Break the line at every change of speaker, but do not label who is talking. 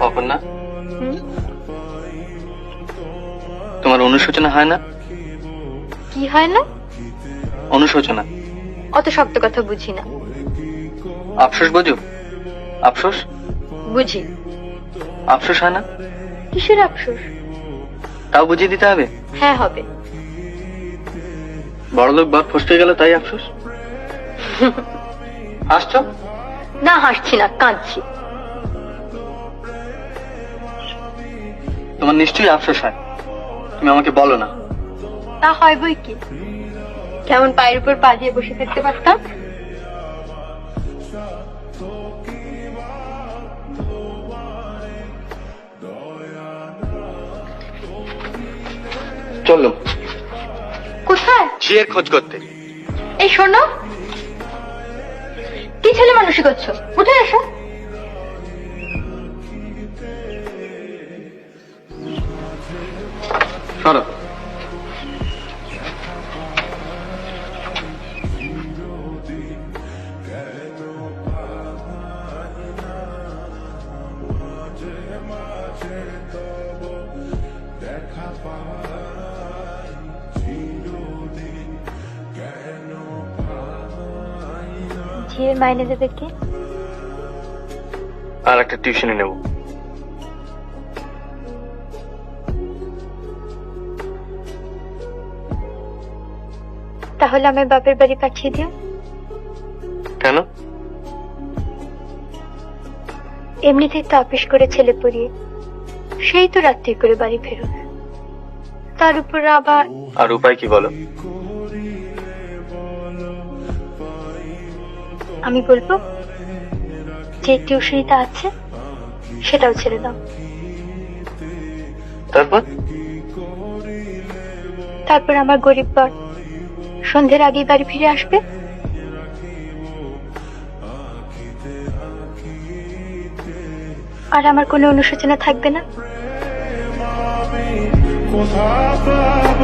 অপর্ণা? তোমার অনুশোচনা হয় না?
কি হয় না?
অনুশোচনা।
অত শক্ত কথা বুঝি না।
আফসোস বোঝো? আফসোস?
বুঝি।
আফসোস হয় না?
কিসের আফসোস?
তাও বুঝিয়ে দিতে হবে?
হ্যাঁ হবে।
বড়লোক বার ফসকে গেল তাই আফসোস? হাসছো?
না হাসছি না কাঁদছি।
তোমার নিশ্চয়ই আফসোস হয়। তুমি আমাকে বলো না।
তা হয় বই কি? কেমন পায়ের উপর পা দিয়ে বসে থাকতে পারতাম?
চলল
কোথায়?
ঝিয়ের খোঁজ করতে।
এই শোনো কি ছেলে মানুষই করছ? উঠে এসো।
সরো।
মাইনে দেবে কে?
আর একটা টিউশনে নেব।
তাহলে আমার বাপের বাড়ি পাঠিয়ে দিও।
কেন?
এমনিতেই তো অফিস করে ছেলে পড়িয়ে। সেই তো রাত্রি করে বাড়ি ফেরো। তার উপর আবার
আর উপায় কি বলো?
আমি বলব যে টিউশনিটা আছে সেটাও ছেড়ে দাও।
তারপর?
তারপর আমার গরিব বর সন্ধ্যের আগেই বাড়ি ফিরে আসবে। আর আমার কোনো অনুশোচনা থাকবে না।
কোথা না